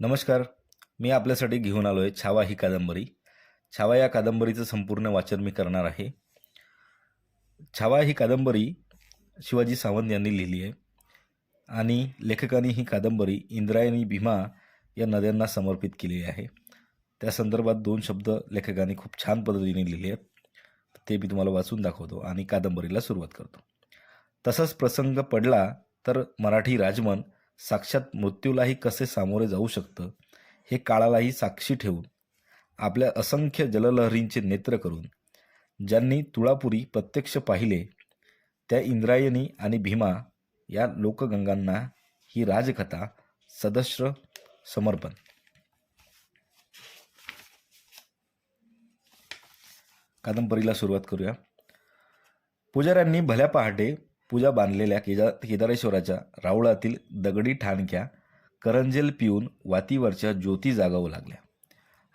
नमस्कार. मी आपल्यासाठी घेऊन आलो आहे छावा ही कादंबरी. छावा या कादंबरीचं संपूर्ण वाचन मी करणार आहे. छावा ही कादंबरी शिवाजी सावंत यांनी लिहिली आहे आणि लेखकांनी ही कादंबरी इंद्रायणी भीमा या नद्यांना समर्पित केलेली आहे. त्या संदर्भात दोन शब्द लेखकांनी खूप छान पद्धतीने लिहिले आहेत. ते मी तुम्हाला वाचून दाखवतो आणि कादंबरीला सुरुवात करतो. तसाच प्रसंग पडला तर मराठी राजमन साक्षात मृत्यूलाही कसे सामोरे जाऊ शकतं हे काळालाही साक्षी ठेवून आपल्या असंख्य जललहरींचे नेत्र करून ज्यांनी तुळापुरी प्रत्यक्ष पाहिले त्या इंद्रायणी आणि भीमा या लोकगंगांना ही राजकथा सदस्य समर्पण. कादंबरीला सुरुवात करूया. पुजाऱ्यांनी भल्या पहाटे पूजा बांधलेल्या केजा केदारेश्वराच्या राऊळातील दगडी ठाणक्या करंजेल पिऊन वातीवरच्या ज्योती जागावू लागल्या.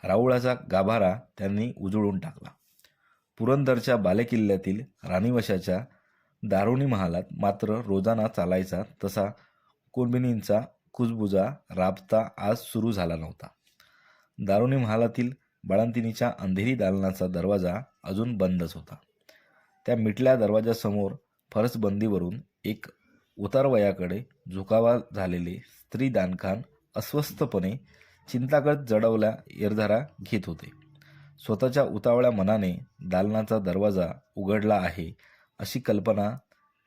राऊळाचा गाभारा त्यांनी उजळून टाकला. पुरंदरच्या बालेकिल्ल्यातील राणीवशाच्या दारुणी महालात मात्र रोजाना चालायचा तसा कुणबिनींचा कुजबुजा राबता आज सुरू झाला नव्हता. दारुणी महालातील बाळंतिनीच्या अंधेरी दालनाचा दरवाजा अजून बंदच होता. त्या मिटल्या दरवाजासमोर फरसबंदीवरून एक उतारवयाकडे झुकावा झालेले स्त्री दानखान अस्वस्थपणे चिंतागत जडवल्या एरधारा घेत होते. स्वतःच्या उतावळ्या मनाने दालनाचा दरवाजा उघडला आहे अशी कल्पना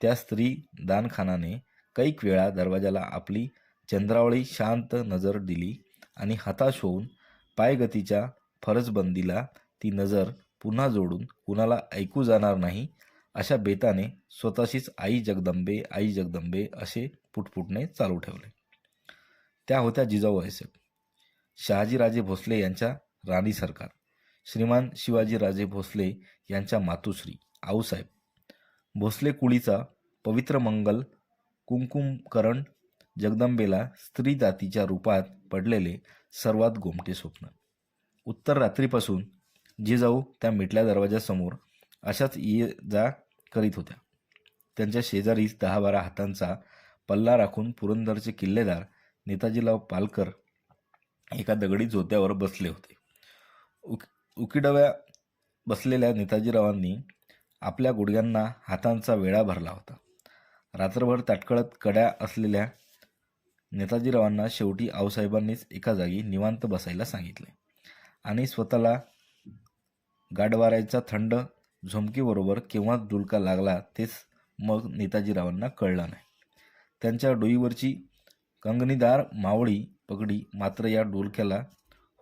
त्या स्त्री दानखानाने कैक वेळा दरवाजाला आपली चंद्रावळी शांत नजर दिली आणि हताश होऊन पायगतीच्या फरसबंदीला ती नजर पुन्हा जोडून कुणाला ऐकू जाणार नाही अशा बेताने स्वतःशीच आई जगदंबे आई जगदंबे असे पुटपुटणे चालू ठेवले. त्या होत्या जिजाऊ अहिसेब शहाजीराजे भोसले यांच्या राणी सरकार. श्रीमान शिवाजीराजे भोसले यांच्या मातुश्री आऊसाहेब. भोसले कुळीचा पवित्र मंगल कुंकुमकरण जगदंबेला स्त्री जातीच्या रूपात पडलेले सर्वात गोमटे स्वप्न. उत्तर रात्रीपासून जिजाऊ त्या मिटल्या दरवाजासमोर अशाच ये जा करीत होत्या. त्यांच्या शेजारीच दहा बारा हातांचा पल्ला राखून पुरंदरचे किल्लेदार नेताजीराव पालकर एका दगडी जोत्यावर बसले होते. उक उकिडव्या बसलेल्या नेताजीरावांनी आपल्या गुडघ्यांना हातांचा वेळा भरला होता. रात्रभर ताटकळत कड्या असलेल्या नेताजीरावांना शेवटी आऊसाहेबांनीच एका जागी निवांत बसायला सांगितले आणि स्वतःला गाडवाऱ्याचा थंड झुमकीबरोबर केव्हा डुलका लागला तेच मग नेताजीरावांना कळला नाही. त्यांच्या डोईवरची कंगनीदार मावळी पगडी मात्र या डोलक्याला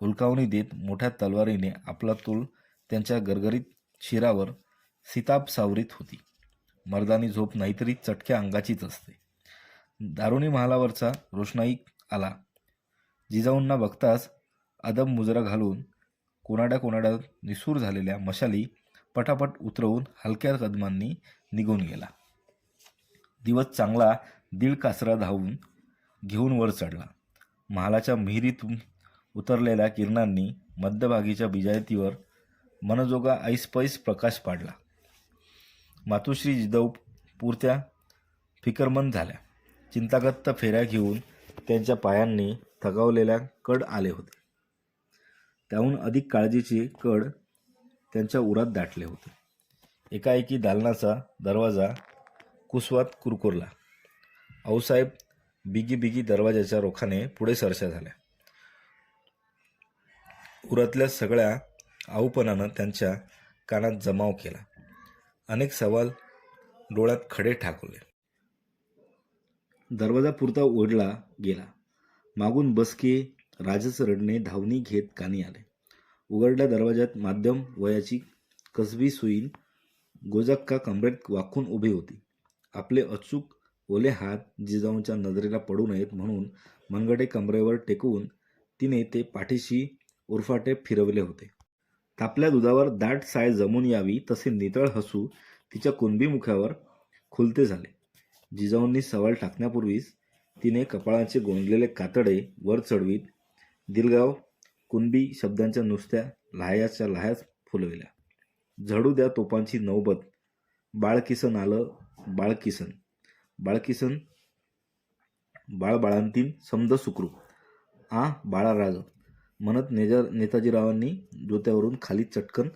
हुलकावणी देत मोठ्या तलवारीने आपला तोल त्यांच्या गरगरीत शिरावर सिताप सावरीत होती. मर्दानी झोप नाहीतरी चटक्या अंगाचीच असते. दारुणी महालावरचा रोषणाई आला. जिजाऊंना बघताच अदब मुजरा घालून कोणाड्या कोणाड्या निसूर झालेल्या मशाली पटापट उतरवून हलक्या कदमांनी निघून गेला. दिवस चांगला दीड कासरा धावून घेऊन वर चढला. महालाच्या मिहिरीतून उतरलेल्या किरणांनी मध्यभागीच्या बिजायतीवर मनजोगा ऐसपैस प्रकाश पाडला. मातोश्री जिजाऊ पुरत्या फिकरमंद झाल्या. चिंतागत्त फेऱ्या घेऊन त्यांच्या पायांनी थगावलेल्या कड आले होते. त्याहून अधिक काळजीचे कड त्यांच्या उरात दाटले होते. एकाएकी दालनाचा दरवाजा कुसवात कुरकुरला. आऊसाहेब बिगी बिगी दरवाजाच्या रोखाने पुढे सरशा झाल्या. उरातल्या सगळ्या आऊपणानं त्यांच्या कानात जमाव केला. अनेक सवाल डोळ्यात खडे ठाकवले दरवाजा पुरता ओढला गेला. मागून बसके राजच रडणे धावणी घेत कानी आले. उघडल्या दरवाजात माध्यम वयाची कसबी सुईन गोजक्का कमरेत वाकून उभी होती. आपले अचूक ओले हात जिजाऊंच्या नजरेला पडू नयेत म्हणून मनगडे कमरेवर टेकवून तिने ते पाठीशी उरफाटे फिरवले होते. तापल्या दुधावर दाट साय जमून यावी तसे नितळ हसू तिच्या कुणबी मुखावर खुलते झाले. जिजाऊंनी सवाल टाकण्यापूर्वीच तिने कपाळाचे गोंदलेले कातडे वर चढवीत दिलगाव कुणबी शब्दांच्या नुसत्या लहायाच्या लहायाच फुलविल्या. झडू द्या तोपांची नौबत. बाळकिसन आलं बाळकिसन. बाळकिसन बाळबाळांतीन समद सुखरूप आ बाळाराज म्हणत नेजा नेताजीरावांनी जोत्यावरून खाली चटकन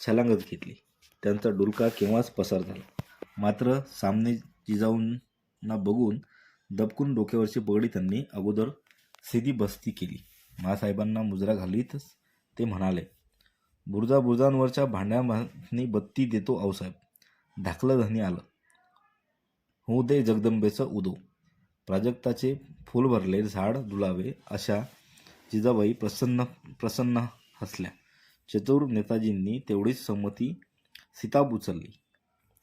छलांगत घेतली. त्यांचा डुलका केव्हाच पसार झाला. मात्र सामने जिजाऊंना बघून दबकून डोक्यावरची पगडी त्यांनी अगोदर सिधी बस्ती केली. मासाहेबांना मुजरा घालीतच ते म्हणाले बुरजा बुरजांवरच्या भांड्यामानी बत्ती देतो आऊसाहेब धाकलं धनी आलं. हो दे जगदंबेचं उदो. प्राजक्ताचे फूल भरले झाड दुलावे अशा जिजाबाई प्रसन्न प्रसन्न हसल्या. चतुर नेताजींनी तेवढीच संमती सीताब उचलली.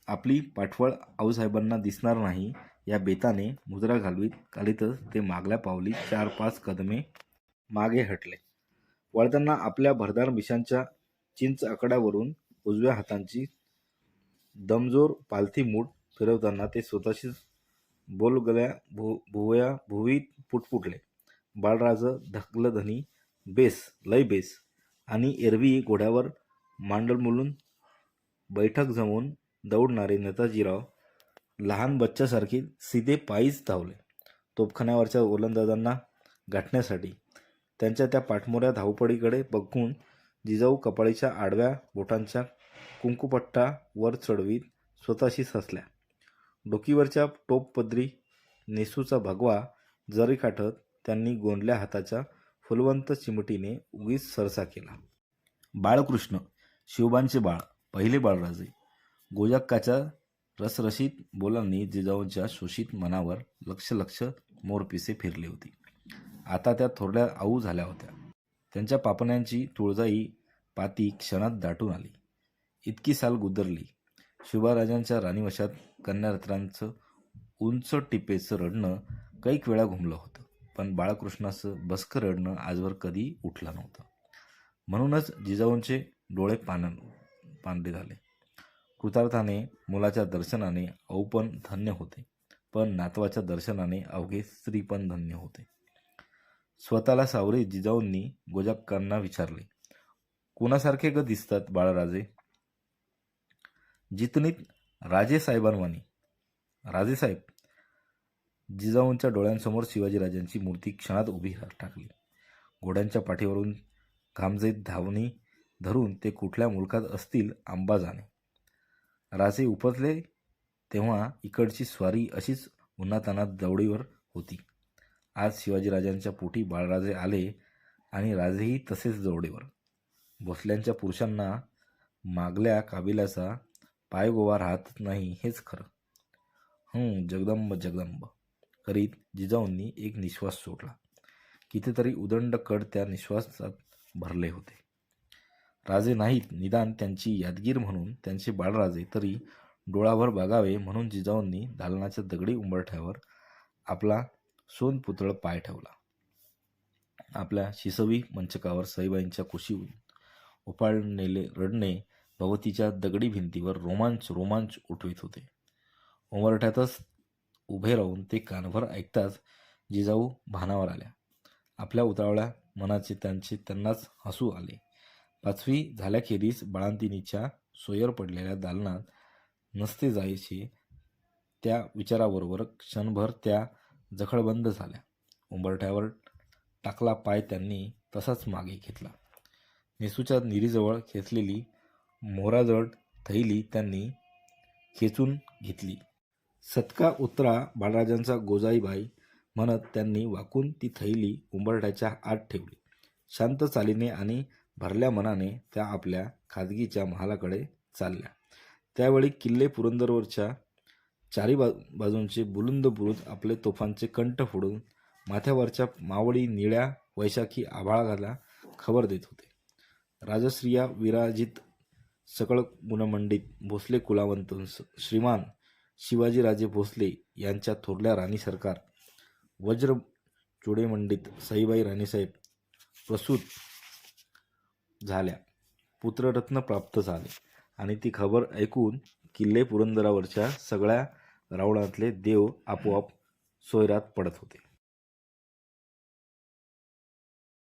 आपली पाठवळ आऊसाहेबांना दिसणार नाही या बेताने मुजरा घालवीत घालीतच ते मागल्या पावली चार पाच कदमे मागे हटले. वळताना आपल्या भरदार मिशांच्या चिंच आकड्यावरून उजव्या हातांची दमजोर पालथी मूठ फिरवताना ते स्वतःशीच बोलगल्या भु भुवया भुवीत पुटपुटले. बाळराज धकलधनी बेस लय बेस आणि एरवी घोड्यावर मांडल मुलून बैठक जमवून दौडणारे नेताजीराव लहान बच्च्यासारखे सीधे पायीच धावले. तोपखान्यावरच्या ओलंदाजांना गाठण्यासाठी त्यांच्या त्या पाठमोऱ्या धावपडीकडे बघून जिजाऊ कपाळीच्या आडव्या बोटांच्या कुंकुपट्टा वर चढवीत स्वतःशी हसल्या डोकीवरच्या टोपपदरी नेसूचा भगवा जरी काठत त्यांनी गोंडल्या हाताच्या फुलवंत चिमटीने उगीच सरसा केला. बाळकृष्ण शिवबांचे बाळ पहिले बाळराजे. गोजक्काच्या रसरशीत बोलांनी जिजाऊंच्या शोषित मनावर लक्ष लक्ष मोरपिसे फिरली होती. आता त्या थोरल्या आऊ झाल्या होत्या. त्यांच्या पापण्यांची तुळजाई पाती क्षणात दाटून आली. इतकी साल गुदरली. शुभाराजांच्या राणीवशात कन्यारत्रांचं उंच टिपेचं रडणं कैक वेळा घुमलं होतं. पण बाळकृष्णाचं बसकं रडणं आजवर कधी उठलं नव्हतं. म्हणूनच जिजाऊंचे डोळे पान पांढरे झाले. कृतार्थाने मुलाच्या दर्शनाने औपण धन्य होते. पण नातवाच्या दर्शनाने अवघे स्त्री पण धन्य होते. स्वतःला सावरे जिजाऊंनी गोजाक्कांना विचारले. कोणासारखे ग दिसतात बाळराजे? जितनीत राजेसाहेबांवानी राजेसाहेब जिजाऊंच्या डोळ्यांसमोर शिवाजीराजांची मूर्ती क्षणात उभी टाकली. घोड्यांच्या पाठीवरून घामजेत धावणी धरून ते कुठल्या मुलकात असतील आंबा जाणे. राजे उपजले तेव्हा इकडची स्वारी अशीच उन्हातानात दवडीवर होती. आज शिवाजीराजांच्या पोटी बाळराजे आले आणि राजेही तसेच जवळेवर. भोसल्यांच्या पुरुषांना मागल्या काबिल्याचा पायगोवा राहत नाही हेच खरं. हं जगदंब जगदंब. करीत जिजाऊंनी एक निश्वास सोडला. कितीतरी उदंड कड त्या निश्वासात भरले होते. राजे नाहीत निदान त्यांची यादगीर म्हणून त्यांचे बाळराजे तरी डोळावर बघावे म्हणून जिजाऊंनी दालनाच्या दगडी उंबरठ्यावर आपला सोनपुतळ पाय ठेवला. आपल्या शिसवी मंचकावर सईबाईंच्या कुशीहून उपाळलेले रडणे भगवतीच्या दगडी भिंतीवर रोमांच रोमांच उठवित होते. उमरठ्यातच उभे राहून ते कानभर ऐकताच जिजाऊ भानावर आल्या. आपल्या उतावळ्या मनाचे त्यांचे त्यांनाच हसू आले. पाचवी झाल्याखेरीज बाळांतिनीच्या सोयर पडलेल्या दालनात नसते जायचे त्या विचाराबरोबर क्षणभर त्या जखळबंद झाल्या. उंबरठ्यावर टाकला पाय त्यांनी तसाच मागे घेतला. नेसूच्या निरीजवळ खेचलेली मोराजड थैली त्यांनी खेचून घेतली. सतका उतरा बाळराजांचा गोजाईबाई म्हणत त्यांनी वाकून ती थैली उंबरठ्याच्या आत ठेवली. शांत चालीने आणि भरल्या मनाने त्या आपल्या खाजगीच्या महालाकडे चालल्या. त्यावेळी किल्ले पुरंदरवरच्या चारी बा बाजूंचे बुलंद बुरुज आपले तोफांचे कंठ फोडून माथ्यावरच्या मावळी निळ्या वैशाखी आभाळाला खबर देत होते. राजश्रिया विराजित सकळ गुणमंडित भोसले कुलावंत श्रीमान शिवाजीराजे भोसले यांच्या थोरल्या राणी सरकार वज्र चुडेमंडित साईबाई राणीसाहेब प्रसूत झाल्या पुत्ररत्न प्राप्त झाले आणि ती खबर ऐकून किल्ले पुरंदरावरच्या सगळ्या रावणातले देव आपोआप सोयरात पडत होते.